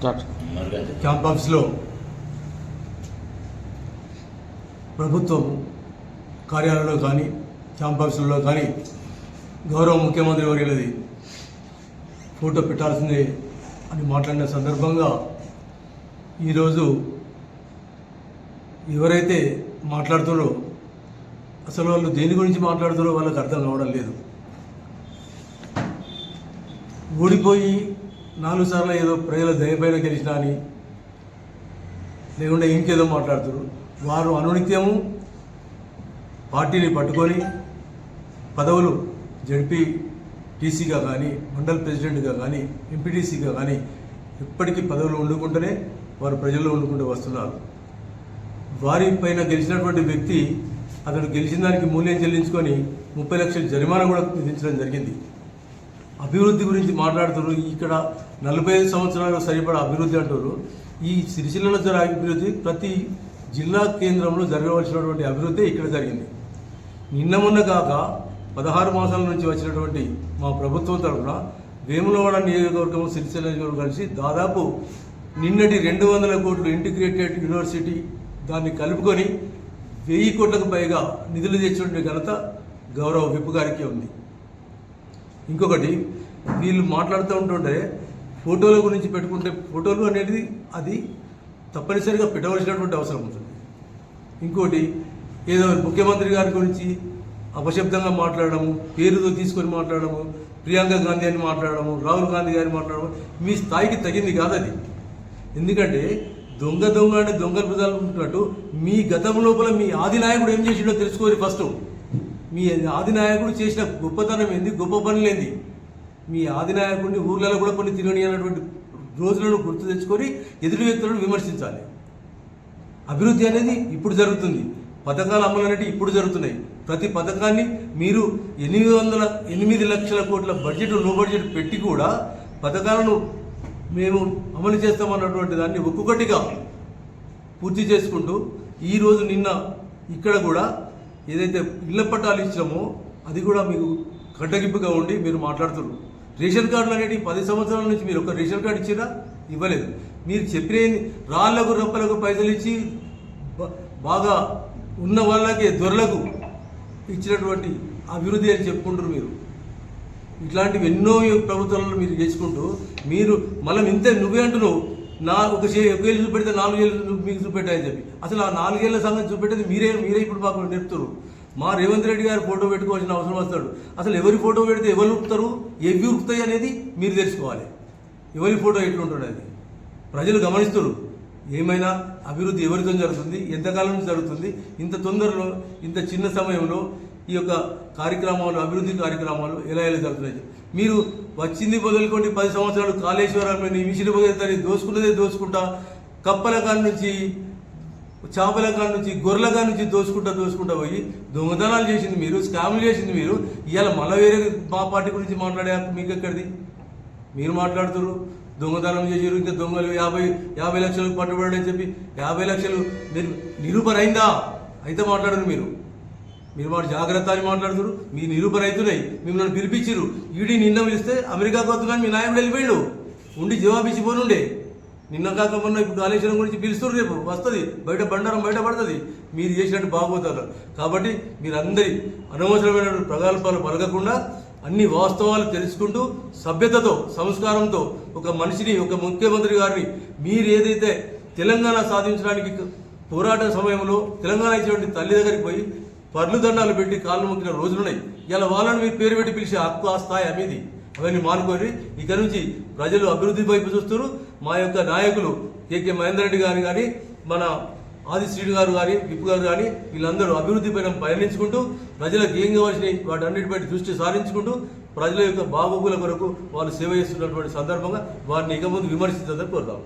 Start. ప్రభుత్వం కార్యాలయంలో కానీ క్యాంపస్లో కానీ గౌరవ ముఖ్యమంత్రి వర్యులది ఫోటో పెట్టాల్సిందే అని మాట్లాడిన సందర్భంగా ఈరోజు ఎవరైతే మాట్లాడుతారో అసలు వాళ్ళు దేని గురించి మాట్లాడుతారో వాళ్ళకి అర్థం కావడం లేదు. ఓడిపోయి నాలుగు సార్లు ఏదో ప్రజల దయపైన గెలిచినా అని లేకుండా ఇంకేదో మాట్లాడుతారు వారు అనునిత్యము పార్టీని పట్టుకొని పదవులు జడ్పీ టీసీగా కానీ మండల్ ప్రెసిడెంట్గా కానీ ఎంపీటీసీగా కానీ ఇప్పటికీ పదవులు వండుకుంటూనే వారు ప్రజల్లో వండుకుంటూ వస్తున్నారు. వారి పైన గెలిచినటువంటి వ్యక్తి అతడు గెలిచిన దానికి మూల్యం చెల్లించుకొని ముప్పై లక్షల జరిమానా కూడా విధించడం జరిగింది. అభివృద్ధి గురించి మాట్లాడుతున్నారు. ఇక్కడ నలభై ఐదు సంవత్సరాలు సరిపడా అభివృద్ధి అంటారు ఈ సిరిసిల్లలో జరిగే అభివృద్ధి ప్రతి జిల్లా కేంద్రంలో జరగవలసినటువంటి అభివృద్ధి ఇక్కడ జరిగింది. నిన్న మొన్న కాక పదహారు మాసాల నుంచి వచ్చినటువంటి మా ప్రభుత్వం తరఫున వేములవాడ నియోజకవర్గం సిరిసిల్ల నియోజకవర్గం కలిసి దాదాపు నిన్నటి రెండు వందల కోట్లు ఇంటిగ్రేటెడ్ యూనివర్సిటీ దాన్ని కలుపుకొని వెయ్యి కోట్లకు పైగా నిధులు తెచ్చినటువంటి ఘనత గౌరవ విప్పు గారికి ఉంది. ఇంకొకటి వీళ్ళు మాట్లాడుతూ ఉంటుంటే ఫోటోల గురించి పెట్టుకుంటే ఫోటోలు అనేది అది తప్పనిసరిగా పెట్టవలసినటువంటి అవసరం ఉంటుంది. ఇంకోటి ఏదో ముఖ్యమంత్రి గారి గురించి అపశబ్దంగా మాట్లాడడము పేరుతో తీసుకొని మాట్లాడడము ప్రియాంక గాంధీ అని మాట్లాడము రాహుల్ గాంధీ గారిని మాట్లాడము మీ స్థాయికి తగింది కాదు అది. ఎందుకంటే దొంగ దొంగ అంటే దొంగలు ప్రజలు మీ గతం లోపల మీ ఆది నాయకుడు ఏం చేసిండో తెలుసుకోవాలి ఫస్ట్. మీ ఆదినాయకుడు చేసిన గొప్పతనం ఏంది? గొప్ప పనులేంది మీ ఆదినాయకుడిని ఊర్లలో కూడా కొన్ని తిరగని అన్నటువంటి రోజులను గుర్తు తెచ్చుకొని ఎదుటి వ్యక్తులను విమర్శించాలి. అభివృద్ధి అనేది ఇప్పుడు జరుగుతుంది. పథకాల అమలు అనేవి ఇప్పుడు జరుగుతున్నాయి. ప్రతి పథకాన్ని మీరు ఎనిమిది వందల ఎనిమిది లక్షల కోట్ల బడ్జెట్లో బడ్జెట్ పెట్టి కూడా పథకాలను మేము అమలు చేస్తామన్నటువంటి దాన్ని ఒక్కొక్కటిగా పూర్తి చేసుకుంటూ ఈరోజు నిన్న ఇక్కడ కూడా ఏదైతే ఇళ్ళ పట్టాలు ఇచ్చామో అది కూడా మీకు కట్టగింపుగా ఉండి మీరు మాట్లాడుతున్నారు. రేషన్ కార్డులు అనేవి పది సంవత్సరాల నుంచి మీరు ఒక రేషన్ కార్డు ఇచ్చినా ఇవ్వలేదు. మీరు చెప్పిన రాళ్ళకు రప్పలకు పైసలు ఇచ్చి బాగా ఉన్న వాళ్ళకి దొరలకు ఇచ్చినటువంటి అభివృద్ధి అని చెప్పుకుంటారు మీరు. ఇట్లాంటివి ఎన్నో ప్రభుత్వాలను మీరు చేసుకుంటూ మీరు మళ్ళీ ఇంతే నువ్వే అంటున్నావు. నా ఒక చే ఏళ్ళు చూపెడితే నాలుగు ఏళ్ళు మీకు చూపెట్టాయని చెప్పి. అసలు ఆ నాలుగేళ్ళ సంగతి చూపెట్టేది మీరే మీరే ఇప్పుడు మాకు నేర్పుతారు మా రేవంత్ రెడ్డి గారు ఫోటో పెట్టుకోవాల్సిన అవసరం వస్తాడు. అసలు ఎవరి ఫోటో పెడితే ఎవరు ఉరుకుతారు ఎవి ఉరుకుతాయి అనేది మీరు తెలుసుకోవాలి. ఎవరి ఫోటో ఎట్లుంటుంది అది? ప్రజలు గమనిస్తారు ఏమైనా అభివృద్ధి ఎవరితో జరుగుతుంది? ఎంతకాలం నుంచి జరుగుతుంది? ఇంత తొందరలో ఇంత చిన్న సమయంలో ఈ యొక్క కార్యక్రమాలు అభివృద్ధి కార్యక్రమాలు ఎలా ఎలా జరుగుతున్నాయి? మీరు వచ్చింది వదులుకోండి పది సంవత్సరాలు కాళేశ్వరం మిషన్ దాన్ని దోసుకున్నదే దోసుకుంటా కప్పల కాడి నుంచి చేపల కాడి నుంచి గొర్రెల కాడి నుంచి దోసుకుంటా దోసుకుంటా పోయి దొంగతనాలు చేసింది మీరు స్కామ్లు చేసింది మీరు. ఇవాళ మళ్ళీ వేరే మా పార్టీ గురించి మాట్లాడే మీకు ఎక్కడిది? మీరు మాట్లాడుతున్నారు దొంగతనం చేసారు ఇంకా దొంగలు యాభై యాభై లక్షలు అని చెప్పి యాభై లక్షలు మీరు నిరూపణ అయిందా? అయితే మాట్లాడరు మీరు. మీరు మాట జాగ్రత్త అని మాట్లాడుతున్నారు మీ నిరూపణ అవుతున్నాయి మిమ్మల్ని పిలిపించారు ఈడీ నిన్న పిలిస్తే అమెరికా వద్దు కానీ మీ నాయకుడు వెళ్ళిపోయాడు. ఉండి జవాబు ఇచ్చిపోనుండే నిన్న కాక మొన్న ఇప్పుడు కాళేశ్వరం గురించి పిలుస్తున్నారు రేపు వస్తుంది. బయట బండారం బయట పడుతుంది. మీరు చేసినట్టు బాగోతారు. కాబట్టి మీరందరి అనవసరమైన ప్రగల్భాలు పలకకుండా అన్ని వాస్తవాలు తెలుసుకుంటూ సభ్యతతో సంస్కారంతో ఒక మనిషిని ఒక ముఖ్యమంత్రి గారిని మీరు ఏదైతే తెలంగాణ సాధించడానికి పోరాట సమయంలో తెలంగాణ ఇచ్చినటువంటి తల్లి దగ్గరికి పోయి పర్లు దండాలు పెట్టి కాళ్ళు మొక్కిన రోజులున్నాయి. ఇలా వాళ్ళని మీరు పేరు పెట్టి పిలిచే హక్కు ఆ స్థాయి అనేది అవన్నీ మానుకొని ఇక నుంచి ప్రజలు అభివృద్ధి వైపు చూస్తారు మా యొక్క నాయకులు కేకే మహేందర్ రెడ్డి గారు కానీ మన ఆది గారు కానీ విప్పు గారు కానీ వీళ్ళందరూ అభివృద్ధి పైన పయనించుకుంటూ ప్రజలకు ఏం కావాల్సినవి వాటన్నిటిపై దృష్టి సారించుకుంటూ ప్రజల యొక్క బాగోగుల కొరకు వాళ్ళు సేవ చేస్తున్నటువంటి సందర్భంగా వారిని ఇక ముందు విమర్శించాలని కోరుతాము